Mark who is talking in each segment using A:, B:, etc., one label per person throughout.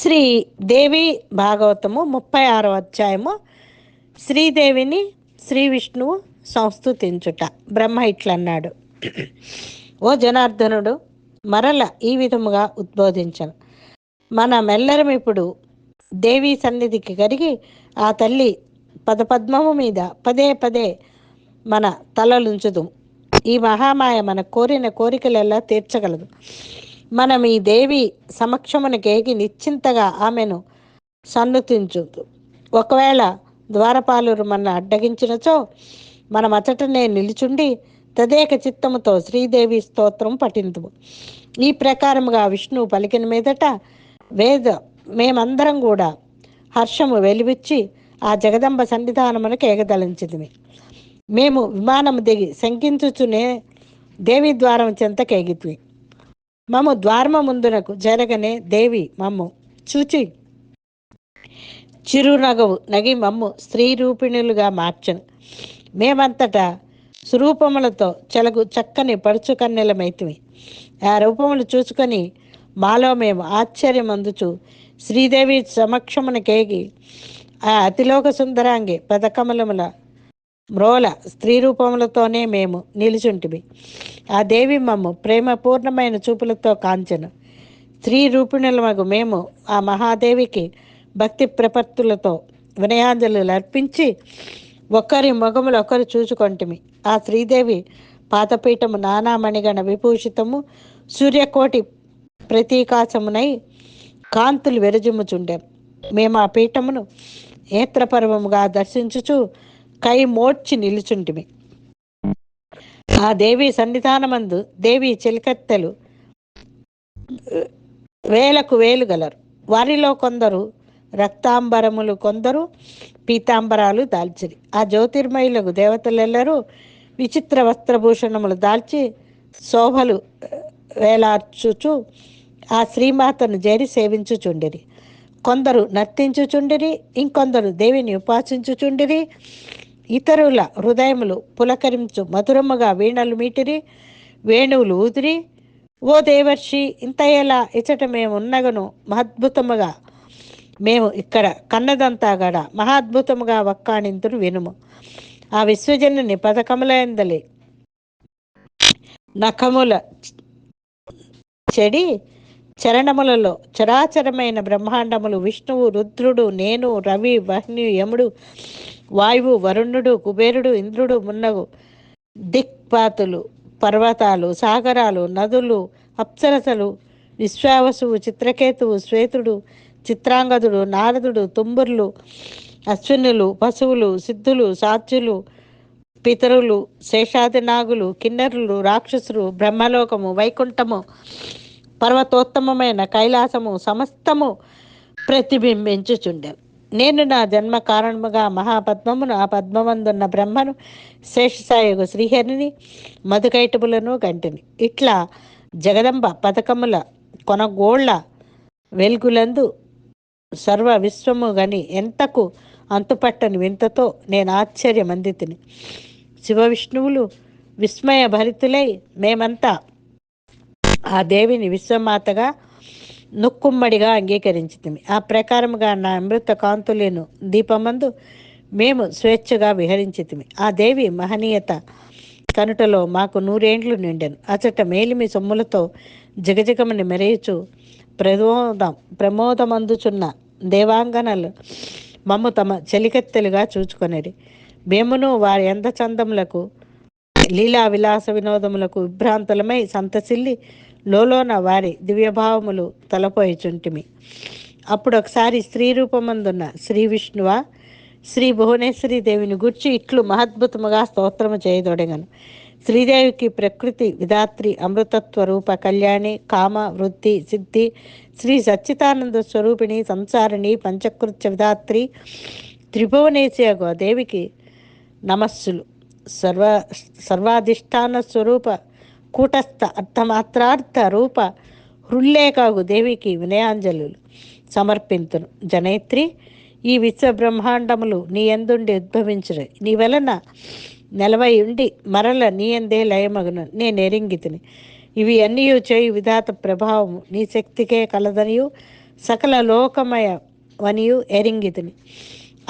A: శ్రీ దేవి భాగవతము ముప్పై ఆరో అధ్యాయము. శ్రీదేవిని శ్రీ విష్ణువు సంస్థుతించుట. బ్రహ్మ ఇట్లన్నాడు. ఓ జనార్దనుడు మరల ఈ విధముగా ఉద్బోధించను. మనమెల్లరం ఇప్పుడు దేవి సన్నిధికి కరిగి ఆ తల్లి పదపద్మము మీద పదే పదే మన తలలుంచుదు. ఈ మహామాయ మన కోరిన కోరికలెల్లా తీర్చగలదు. మనం ఈ దేవి సమక్షమునకేగి నిశ్చింతగా ఆమెను సన్నుతించు ఒకవేళ ద్వారపాలురు మన అడ్డగించినచో మనం అతటనే నిలుచుండి తదేక చిత్తముతో శ్రీదేవి స్తోత్రం పఠింతుము. ఈ ప్రకారముగా విష్ణువు పలికిన మీదట వేద మేమందరం కూడా హర్షము వెలివిచ్చి ఆ జగదంబ సన్నిధానమునకు ఏగదలించింది మేము విమానము దిగి శంకించుచునే దేవి ద్వారం చెంతకేగిత్వి మమ్ము ద్వారమ ముందునకు జరగనే దేవి మమ్ము. చూచి. చిరునగవు నగి మమ్ము స్త్రీ రూపిణులుగా మార్చను. మేమంతటా స్వరూపములతో చెలగు చక్కని పడుచు కన్నెలమైతివి ఆ రూపములు చూసుకొని మాలో మేము ఆశ్చర్యమందుచు శ్రీదేవి సమక్షమున కేగి ఆ అతిలోక సుందరాంగి పథకములముల మ్రోల స్త్రీ రూపములతోనే మేము నిలుచుంటిమి. ఆ దేవి మమ్ము ప్రేమపూర్ణమైన చూపులతో కాంచెను. స్త్రీ రూపిణులమగు మేము ఆ మహాదేవికి భక్తి ప్రపత్తులతో వినయాంజలు అర్పించి ఒకరి మొగములు ఒకరు చూచుకొంటిమి. ఆ శ్రీదేవి పాతపీఠము నానామణిగణ విభూషితము సూర్యకోటి ప్రతీకాశమునై కాంతులు వెరజిమ్ముచుండెం. మేము ఆ పీఠమును నేత్రపర్వముగా దర్శించుచు కై మోడ్చి నిలుచుంటిమి. ఆ దేవి సన్నిధానమందు దేవి చిలికత్తెలు వేలకు వేలు గలరు. వారిలో కొందరు రక్తాంబరములు కొందరు పీతాంబరాలు దాల్చిరి. ఆ జ్యోతిర్మయులకు దేవతలెల్లరూ విచిత్ర వస్త్రభూషణములు దాల్చి శోభలు వేలార్చుచు ఆ శ్రీమాతను చేరి సేవించుచుండిరి. కొందరు నర్తించుచుండిరి ఇంకొందరు దేవిని ఉపాసించుచుండిరి. ఇతరుల హృదయములు పులకరించు మధురముగా వీణలు మీటిరి వేణువులు ఊదిరి. ఓ దేవర్షి ఇంతయేలా ఇచ్చట మేము ఉన్నగను మహద్భుతముగా. మేము ఇక్కడ కన్నదంతా గడ మహాద్భుతముగా వక్కాణింతురు వినుము. ఆ విశ్వజనుని పథకములందలి నఖముల చెడి చరణములలో చరాచరమైన బ్రహ్మాండములు విష్ణువు రుద్రుడు నేను రవి వహ్ని యముడు వాయువు వరుణుడు కుబేరుడు ఇంద్రుడు మున్నగు దిక్పాతులు పర్వతాలు సాగరాలు నదులు అప్సరసలు విశ్వావసువు చిత్రకేతువు శ్వేతుడు చిత్రాంగదుడు నారదుడు తుంబుర్లు అశ్వినులు పశువులు సిద్ధులు సాధ్యులు పితరులు శేషాదినాగులు కిన్నరులు రాక్షసులు బ్రహ్మలోకము వైకుంఠము పర్వతోత్తమమైన కైలాసము సమస్తము ప్రతిబింబించుచుండె నేను నా జన్మ కారణముగా మహాపద్మమును ఆ పద్మమందున్న బ్రహ్మను శేషసాయగు శ్రీహరిని మధుకైటములను గంటిని. ఇట్లా జగదంబ పథకముల కొనగోళ్ళ వెలుగులందు సర్వ విశ్వము గని ఎంతకు అంతుపట్టని వింతతో నేను ఆశ్చర్యమందితిని. శివ విష్ణువులు విస్మయ భరితులై మేమంతా ఆ దేవిని విశ్వమాతగా నుక్కుమ్మడిగా అంగీకరించింది. ఆ ప్రకారముగా నా అమృత కాంతులేను దీపమందు మేము స్వేచ్ఛగా విహరించితిమి. ఆ దేవి మహనీయత కనుటలో మాకు నూరేండ్లు నిండాను. అచట మేలిమి సొమ్ములతో జగజగమని మెరేయచు ప్రమోదం ప్రమోదమందుచున్న దేవాంగనలు మమ్ము తమ చెలికెత్తెలుగా చూచుకొనేది మేమును వారి ఎంత చందములకు లీలా విలాస వినోదములకు విభ్రాంతులమై సంతసిల్లి లోలోన వారి దివ్యభావములు తలపోయిచుంటిమి. అప్పుడు ఒకసారి స్త్రీ రూపమందున్న శ్రీ విష్ణువ శ్రీ భువనేశ్వరి దేవిని గుర్చి ఇట్లు మహద్భుతముగా స్తోత్రము చేయదొడగను. శ్రీదేవికి ప్రకృతి విధాత్రి అమృతత్వ రూప కళ్యాణి కామ వృద్ధి సిద్ధి శ్రీ సచ్చితానంద స్వరూపిణి సంసారిణి పంచకృత్య విధాత్రి త్రిభువనేశ్వర దేవికి నమస్సులు. సర్వ సర్వాధిష్టాన స్వరూప కూటస్థ అర్థమాత్రార్థ రూప హృల్లేకాగు దేవికి వినయాంజలులు సమర్పింతును. జనేత్రి ఈ విశ్వ బ్రహ్మాండములు నీ ఎందుండి ఉద్భవించును నీ వలన నెలవై ఉండి మరల నీ ఎందే లయమగును? నేను ఎరింగితిని ఇవి అన్నీ చేయు విధాత ప్రభావము నీ శక్తికే కలదనియు సకల లోకమయ వనియు ఎరింగితిని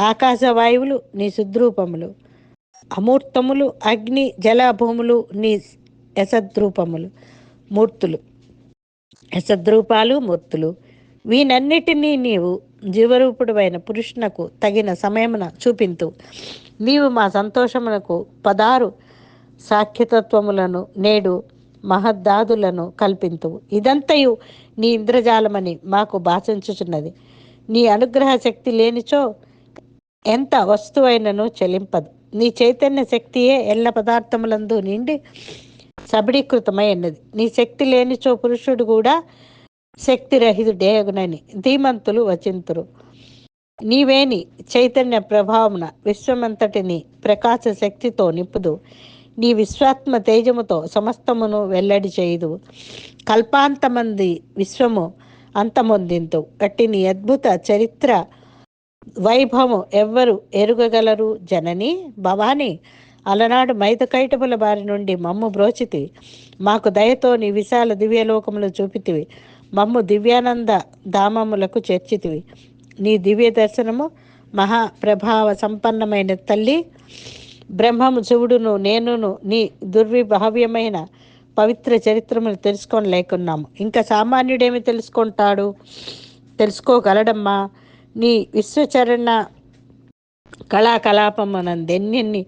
A: ఆకాశవాయువులు నీ సుద్రూపములు అమూర్తములు అగ్ని జల భూములు నీ యశద్రూపములు మూర్తులు. యశద్రూపాలు మూర్తులు. వీనన్నిటినీ నీవు జీవరూపుడైన పురుషునకు తగిన సమయమున చూపింతు. నీవు మా సంతోషమునకు పదారు సాఖ్యతత్వములను నేడు మహద్దాదులను కల్పింతువు. ఇదంతయు నీ ఇంద్రజాలమని మాకు భాషించుచున్నది. నీ అనుగ్రహ శక్తి లేనిచో ఎంత వస్తువైనను చెలింపదు. నీ చైతన్య శక్తియే ఎల్ల పదార్థములందు నిండి సబడీకృతమై ఉన్నది. నీ శక్తి లేనిచో పురుషుడు కూడా శక్తిరహితుడేగునని ధీమంతులు వచింతురు. నీవేని చైతన్య ప్రభావమున విశ్వమంతటిని ప్రకాశ శక్తితో నింపుదు. నీ విశ్వాత్మ తేజముతో సమస్తమును వెల్లడి చేయదు. కల్పాంతమంది విశ్వము అంతమొందింతు. అట్టి నీ అద్భుత చరిత్ర వైభవము ఎవ్వరు ఎరుగగలరు జనని? భవాని అలనాడు మైదకైటముల బారి నుండి మమ్ము బ్రోచితి. మాకు దయతో నీ విశాల దివ్యలోకములు చూపితివి. మమ్ము దివ్యానంద ధామములకు చేర్చితివి. నీ దివ్య దర్శనము మహాప్రభావ సంపన్నమైన తల్లి. బ్రహ్మము శివుడును నేనును నీ దుర్విభావ్యమైన పవిత్ర చరిత్రమును తెలుసుకొని లేకున్నాము. ఇంకా సామాన్యుడేమి తెలుసుకుంటాడు? తెలుసుకోగలడమ్మా. నీ విశ్వచరణ కళాకలాపమునందెన్నెన్ని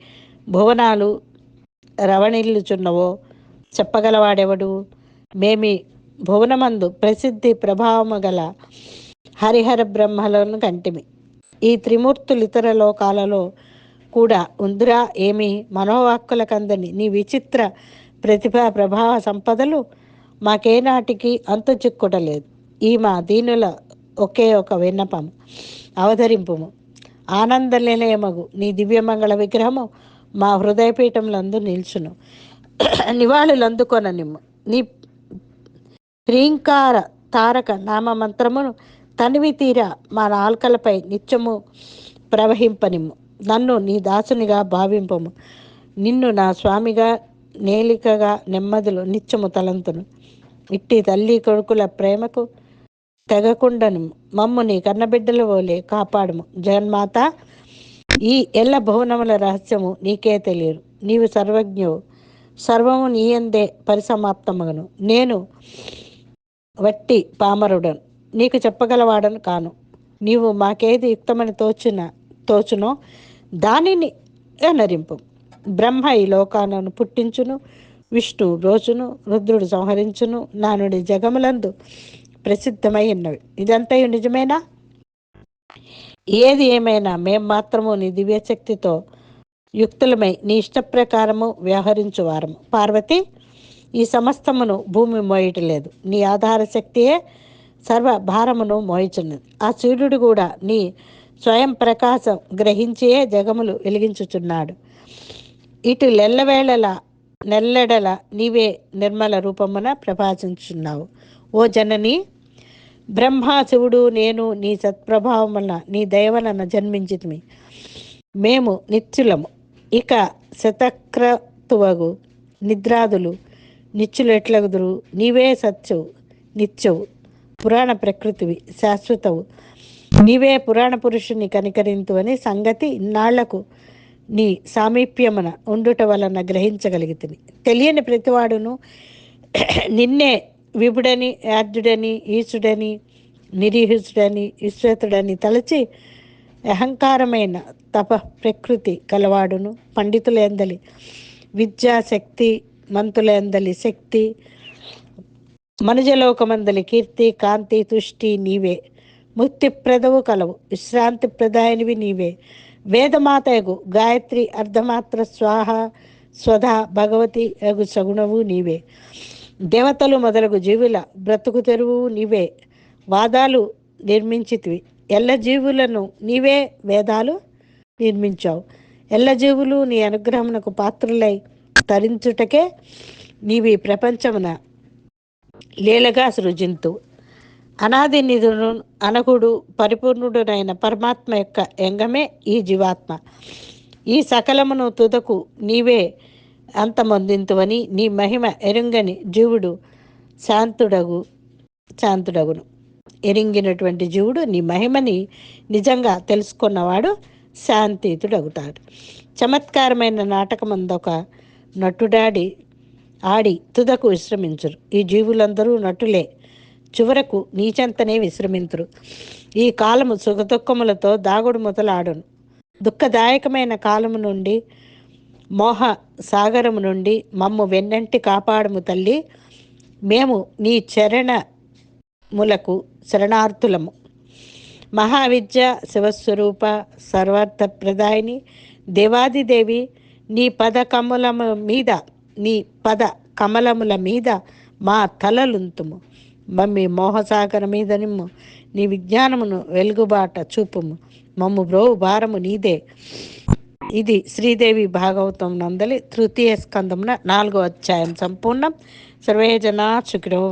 A: భువనాలు రవణిల్లుచున్నవో చెప్పగలవాడెవడు? మేమి భువనమందు ప్రసిద్ధి ప్రభావము గల హరిహర బ్రహ్మలను కంటిమి. ఈ త్రిమూర్తులు ఇతర లోకాలలో కూడా ఉందిరా ఏమి? మనోవాక్కుల కందని నీ విచిత్ర ప్రతిభా ప్రభావ సంపదలు మాకేనాటికి అంతు చిక్కుటలేదు. ఈ మా దీనుల ఒకే ఒక విన్నపం అవతరింపుము. ఆనందలేనయమగు నీ దివ్యమంగళ విగ్రహము మా హృదయపీఠములందు నిల్చును. నివాళులు నిమ్ము నీ ప్రియంకార తారక నామ మంత్రమును తనివి తీర మా నాల్కలపై నిత్యము ప్రవహింపనిమ్ము. నన్ను నీ దాసునిగా భావింపము. నిన్ను నా స్వామిగా నేలికగా నెమ్మదులు నిత్యము తలంతును. ఇట్టి తల్లి కొడుకుల ప్రేమకు తెగకుండను మమ్ము నీ కన్నబిడ్డల వోలే కాపాడము. జగన్మాత ఈ ఎల్ల భువనముల రహస్యము నీకే తెలియరు నీవు సర్వజ్ఞవు. సర్వము నీయందే పరిసమాప్తమగను. నేను వట్టి పామరుడను. నీకు చెప్పగలవాడను కాను. నీవు మాకేది యుక్తమని తోచిన తోచునో దానిని అనరింపు. బ్రహ్మ ఈ లోకాలను పుట్టించును. విష్ణు రోజును. రుద్రుడు సంహరించును. నానుడి జగములందు ప్రసిద్ధమై ఉన్నవి. ఇదంతయు నిజమేనా? ఏది ఏమైనా మేం మాత్రము నీ దివ్యశక్తితో యుక్తులమై నీ ఇష్ట ప్రకారము వ్యవహరించువారము పార్వతి ఈ సమస్తమును భూమి మోయటలేదు. నీ ఆధార శక్తియే సర్వ భారమును మోయిచున్నది. ఆ సూర్యుడు కూడా నీ స్వయం ప్రకాశం గ్రహించే జగములు వెలిగించుచున్నాడు. ఇటు లెల్లవేళల నెల్లెడల నీవే నిర్మల రూపమున ప్రభాషించున్నావు ఓ జనని బ్రహ్మ శివుడు నేను నీ సత్ప్రభావం వలన నీ దయవలన జన్మించితిమి. మేము నిత్యులము. ఇక శతక్రతువగు నిద్రాదులు నిత్యులెట్లగుదురు నీవే సత్యవు నిత్యవు పురాణ ప్రకృతివి శాశ్వతవు. నీవే పురాణ పురుషుని కనికరింతు అని సంగతి ఇన్నాళ్ళకు నీ సామీప్యమున ఉండుట వలన గ్రహించగలిగితిని తెలియని ప్రతివాడును నిన్నే విభుడని యార్జుడని ఈశుడని నిరీహుసుడని విశ్వేతుడని తలచి అహంకారమైన తప ప్రకృతి కలవాడును. పండితులేందలి విద్యాశక్తి మంతులేందలి శక్తి మనుజలోకమందలి కీర్తి కాంతి తుష్టి నీవే. ముక్తిప్రదవు కలవు విశ్రాంతి ప్రదాయనివి నీవే. వేదమాతయగు గాయత్రి అర్ధమాత్ర స్వాహ స్వధ భగవతి యగు సగుణవు నీవే. దేవతలు మొదలగు జీవుల బ్రతుకు తెరువు నీవే. వాదాలు నిర్మించితివి. ఎల్ల జీవులను నీవే వేదాలు నిర్మించావు. ఎల్ల జీవులు నీ అనుగ్రహమునకు పాత్రులై తరించుటకే నీవి ప్రపంచమున లీలగా సృజింతు అనాది నిధుడు అనకుడు పరిపూర్ణుడునైన పరమాత్మ యొక్క ఎంగమే ఈ జీవాత్మ. ఈ సకలమును తుదకు నీవే అంతమొందింతువని నీ మహిమ ఎరుంగని జీవుడు శాంతుడగు శాంతుడగును. ఎరింగినటువంటి జీవుడు నీ మహిమని నిజంగా తెలుసుకున్నవాడు శాంతితుడగుతాడు చమత్కారమైన నాటకం అందొక నటుడాడి ఆడి తుదకు విశ్రమించరు. ఈ జీవులందరూ నటులే. చివరకు నీచంతనే విశ్రమింతురు. ఈ కాలము సుఖదుఖములతో దాగుడు మొదలాడును. దుఃఖదాయకమైన కాలము నుండి మోహ సాగరము నుండి మమ్ము వెన్నంటి కాపాడము తల్లి. మేము నీ చరణములకు శరణార్థులము. మహావిద్య శివస్వరూప సర్వార్థ ప్రదాయిని దేవాదిదేవి నీ పద కమలము మీద నీ పద కమలముల మీద మా తలలుంతుము. మమ్మీ మోహసాగర మీద నిమ్ము నీ విజ్ఞానమును వెలుగుబాట చూపుము. మమ్ము బ్రోవు భారము నీదే. ఇది శ్రీదేవి భాగవతం నందలి తృతీయ స్కందమున నాలుగో అధ్యాయం సంపూర్ణం. సర్వే జనా సుఖినో